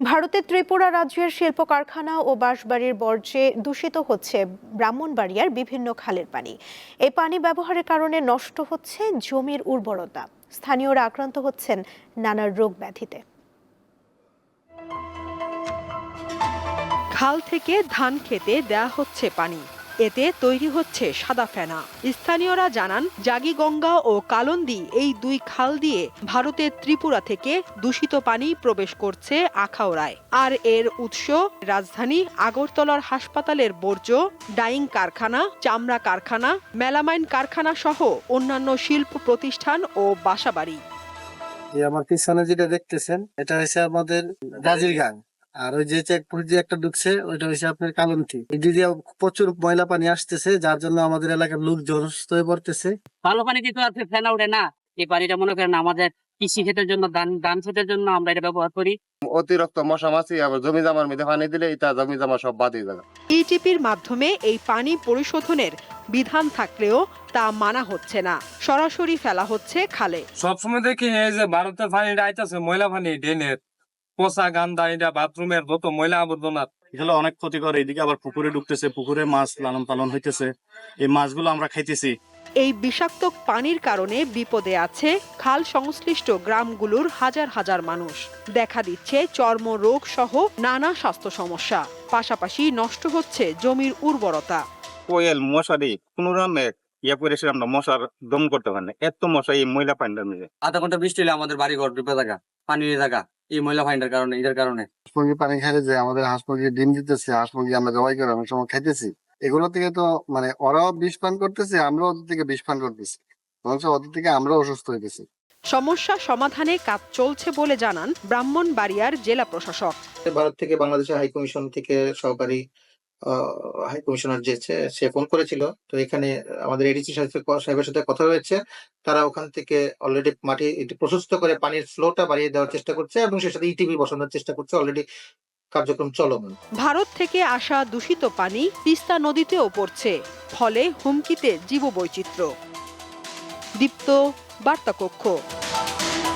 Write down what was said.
ভারতের ত্রিপুরা রাজ্যের শিল্প কারখানা ও বাঁশবাড়ির বর্জ্যে দূষিত হচ্ছে ব্রাহ্মণবাড়িয়ার বিভিন্ন খালের পানি। এই পানি ব্যবহারের কারণে নষ্ট হচ্ছে জমির উর্বরতা। স্থানীয়রা আক্রান্ত হচ্ছেন নানা রোগ ব্যাধিতে। খাল থেকে ধান খেতে দেয়া হচ্ছে পানি। এতে তৈরি হচ্ছে সাদা ফেনা। স্থানীয়রা জানান জাগিগঙ্গা ও কালন্দি এই দুই খাল দিয়ে ভারতের ত্রিপুরা থেকে দূষিত পানি প্রবেশ করছে আখাউড়ায়। আর এর উৎস রাজধানী আগরতলার হাসপাতালের বর্জ্য, ডাইং কারখানা, চামড়া কারখানা, মেলামাইন কারখানা সহ অন্যান্য শিল্প প্রতিষ্ঠান ও বাসাবাড়ি। আমার পিছনে যেটা দেখতেছেন, এটা হচ্ছে আমাদের গাজির গাং আর ওই যে চেকপোস্ট যে একটা ঢুকছে ওইটা হচ্ছে আপনার কালন্তি। এই দিয়ে প্রচুর ময়লা পানি আসতেছে যার জন্য আমাদের এলাকার লোকজন অসুস্থ হয়ে পড়তেছে। ভালো পানিতে তো আর ফেনা উঠে না। এই পানিটা মনে করেন আমাদের কৃষি ক্ষেতের জন্য ধান ধান ক্ষেতের জন্য আমরা এটা ব্যবহার করি। অতিরিক্ত মশা মাছি আবার জমি জামার মধ্যে পানি দিলে এটা জমি জামা সব বাদ হয়ে যাবে। ইটিপির মাধ্যমে এই পানি পরিশোধনের বিধান থাকলেও তা মানা হচ্ছে না। সরাসরি ফেলা হচ্ছে খালে। সবসময় দেখি এই যে ভারতের পানি আইতাছে ময়লা পানি ড্রেনের। পচা গান্দা এটা বাথরুমের যত ময়লা আবর্জনা এগুলো অনেক ক্ষতিকর। এইদিকে আবার পুকুরে ঢুকতেছে পুকুরে মাছ লালন পালন হইতেছে। এই মাছগুলো আমরা খাইতেছি। এই বিষাক্ত পানির কারণে বিপদে আছে খাল সংশ্লিষ্ট গ্রামগুলোর হাজার হাজার মানুষ। দেখা দিচ্ছে চর্ম রোগ সহ নানা স্বাস্থ্য সমস্যা। পাশাপাশি নষ্ট হচ্ছে জমির উর্বরতা। কোয়েল মশারি কোন রকমের ইয়ে করে সে আমরা মশার দম করতে পারি না। এত মশা এই ময়লা মধ্যে। আধা ঘণ্টা বৃষ্টি হলে আমাদের বাড়ি ঘর ডুবে থাকা পানি থাকা এই ময়লা ফাইন্ডার কারণে এটার কারণে। হাঁস মুরগি পানি খাইলে যে আমাদের হাঁস মুরগি ডিম দিতেছে হাঁস মুরগি আমরা জবাই করে অনেক সময় খাইতেছি। এগুলো থেকে তো মানে ওরাও বিষ পান করতেছে আমরাও ওদের থেকে বিষ পান করতেছি। বরঞ্চ ওদের থেকে আমরাও অসুস্থ হইতেছি। সমস্যা সমাধানে কাজ চলছে বলে জানান ব্রাহ্মণবাড়িয়ার জেলা প্রশাসক। ভারত থেকে বাংলাদেশের হাইকমিশন থেকে সহকারী হাই কমিশনার যে সে ফোন করেছিল। তো এখানে আমাদের এডিসি সাহেবের সাথে কথা হয়েছে। তারা ওখান থেকে অলরেডি মাটি প্রশস্ত করে পানির ফ্লোটা বাড়িয়ে দেওয়ার চেষ্টা করছে এবং সে সাথে ইটিভি বসানোর চেষ্টা করছে। অলরেডি কার্যক্রম চলমান। ভারত থেকে আসা দূষিত পানি তিস্তা নদীতেও পড়ছে, ফলে হুমকিতে জীববৈচিত্র্য। দীপ্ত বার্তা কক্ষ